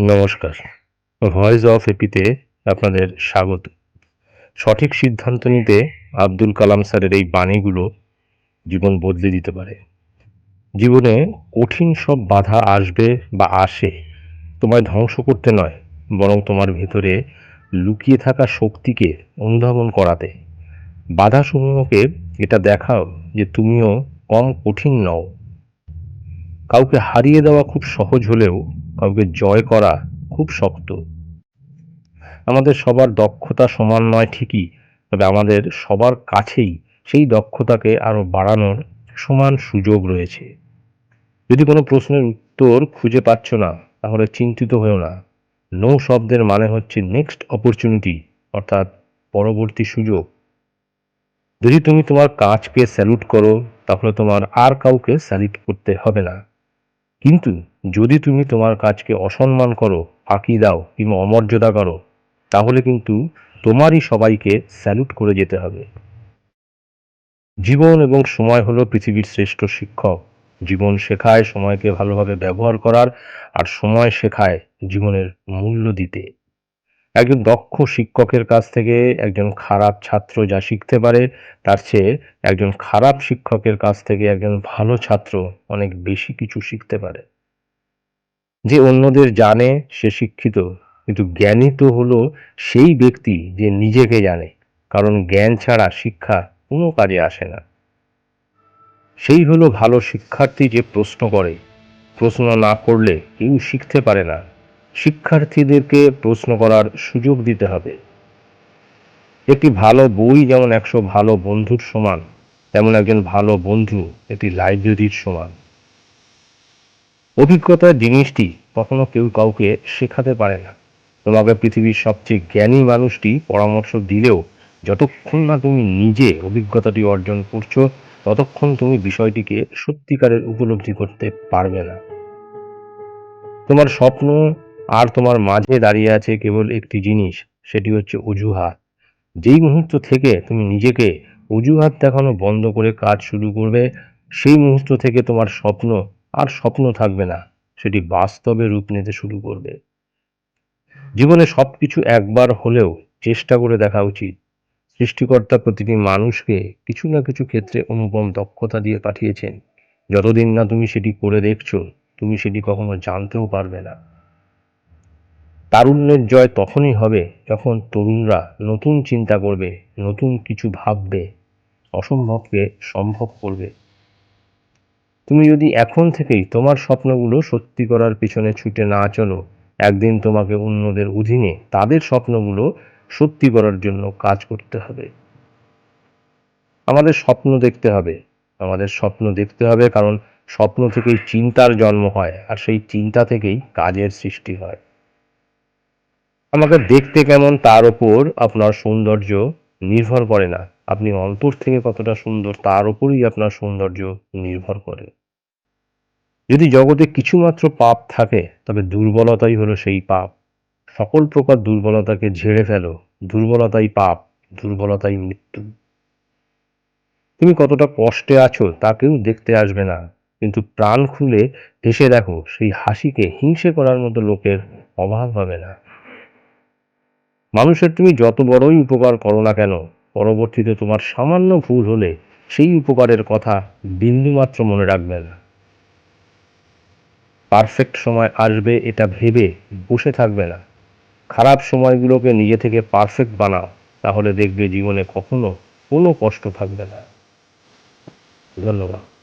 নমস্কার। Voice of এপিতে আপনাদের স্বাগত। সঠিক সিদ্ধান্ত নিতে আব্দুল কালাম স্যারের এই বাণীগুলো জীবন বদলে দিতে পারে। জীবনে কঠিন সব বাধা আসবে বা আসে, তোমায় ধ্বংস করতে নয়, বরং তোমার ভেতরে লুকিয়ে থাকা শক্তিকে অনুধাবন করাতে। বাধাসমূহকে এটা দেখাও যে তুমিও কম কঠিন নও। কাউকে হারিয়ে দেওয়া খুব সহজ হলেও কাউকে জয় করা খুব শক্ত। আমাদের সবার দক্ষতা সমান নয় ঠিকই, তবে আমাদের সবার কাছেই সেই দক্ষতাকে আরও বাড়ানোর সমান সুযোগ রয়েছে। যদি কোনো প্রশ্নের উত্তর খুঁজে পাচ্ছ না, তাহলে চিন্তিত হয়েও না। নো শব্দের মানে হচ্ছে নেক্সট অপরচুনিটি, অর্থাৎ পরবর্তী সুযোগ। যদি তুমি তোমার কাজকে স্যালুট করো, তাহলে তোমার আর কাউকে স্যালুট করতে হবে না। কিন্তু যদি তুমি তোমার কাজকে অসম্মান করো, ফাঁকি দাও কিংবা অমর্যাদা করো, তাহলে কিন্তু তোমারই সবাইকে স্যালুট করে যেতে হবে। জীবন এবং সময় হলো পৃথিবীর শ্রেষ্ঠ শিক্ষক। জীবন শেখায় সময়কে ভালোভাবে ব্যবহার করার, আর সময় শেখায় জীবনের মূল্য দিতে। একজন দক্ষ শিক্ষকের কাছ থেকে একজন খারাপ ছাত্র যা শিখতে পারে, তার চেয়ে একজন খারাপ শিক্ষকের কাছ থেকে একজন ভালো ছাত্র অনেক বেশি কিছু শিখতে পারে। যে অন্যদের জানে, সে শিক্ষিত, কিন্তু জ্ঞানী তো হলো সেই ব্যক্তি যে নিজেকে জানে, কারণ জ্ঞান ছাড়া শিক্ষা কোনো কাজে আসে না। সেই হলো ভালো শিক্ষার্থী যে প্রশ্ন করে। প্রশ্ন না করলে কেউ শিখতে পারে না। শিক্ষার্থীদেরকে প্রশ্ন করার সুযোগ দিতে হবে। একটি ভালো বই যেমন একশো ভালো বন্ধুর সমান, তেমন একজন ভালো বন্ধু একটি লাইব্রেরির সমান। অভিজ্ঞতার জিনিসটি কখনো কেউ কাউকে শেখাতে পারে না। তোমাকে পৃথিবীর সবচেয়ে জ্ঞানী মানুষটি পরামর্শ দিলেও যতক্ষণ না তুমি নিজে অভিজ্ঞতাটি অর্জন করছ, ততক্ষণ তুমি বিষয়টিকে সত্যিকারের উপলব্ধি করতে পারবে না। তোমার স্বপ্ন আর তোমার মাঝে দাঁড়িয়ে আছে কেবল একটি জিনিস, সেটি হচ্ছে অজুহাত। যেই মুহূর্ত থেকে তুমি নিজেকে অজুহাত দেখানো বন্ধ করে কাজ শুরু করবে, সেই মুহূর্ত থেকে তোমার স্বপ্ন আর স্বপ্ন থাকবে না, সেটি বাস্তবে রূপ নিতে শুরু করবে। জীবনে সব কিছু একবার হলেও চেষ্টা করে দেখা উচিত। সৃষ্টিকর্তা প্রতিটি মানুষকে কিছু না কিছু ক্ষেত্রে অনুপম দক্ষতা দিয়ে পাঠিয়েছেন। যতদিন না তুমি সেটি করে দেখছ, তুমি সেটি কখনো জানতেও পারবে না। তারুণ্যের জয় তখনই হবে যখন তরুণরা নতুন চিন্তা করবে, নতুন কিছু ভাববে, অসম্ভবকে সম্ভব করবে। তুমি যদি এখন থেকেই তোমার স্বপ্নগুলো সত্যি করার পিছনে ছুটে না চলো, একদিন তোমাকে অন্যদের অধীনে তাদের স্বপ্নগুলো সত্যি করার জন্য কাজ করতে হবে। আমাদের স্বপ্ন দেখতে হবে। আমাদের স্বপ্ন দেখতে হবে কারণ স্বপ্ন থেকেই চিন্তার জন্ম হয় আর সেই চিন্তা থেকেই কাজের সৃষ্টি হয়। আমাকে দেখতে কেমন তার ওপর আপনার সৌন্দর্য নির্ভর করে না। আপনি অন্তর থেকে কতটা সুন্দর তার ওপরই আপনার সৌন্দর্য নির্ভর করে। যদি জগতে কিছুমাত্র পাপ থাকে, তবে দুর্বলতাই হলো সেই পাপ। সকল প্রকার দুর্বলতাকে ঝেড়ে ফেলো। দুর্বলতাই পাপ, দুর্বলতাই মৃত্যু। তুমি কতটা কষ্টে আছো তা কেউ দেখতে আসবে না। কিন্তু প্রাণ খুলে হেসে দেখো, সেই হাসিকে হিংসে করার মতো লোকের অভাব হবে না। মানুষের তুমি যত বড়ই উপকার করো না কেন, পরবর্তীতে তোমার সামান্য ভুল হলে সেই উপকারের কথা বিন্দুমাত্র মনে রাখবে না। পারফেক্ট সময় আসবে এটা ভেবে বসে থাকবে না। খারাপ সময়গুলোকে নিজে থেকে পারফেক্ট বানাও, তাহলে দেখবে জীবনে কখনো কোনো কষ্ট থাকবে না। ধন্যবাদ।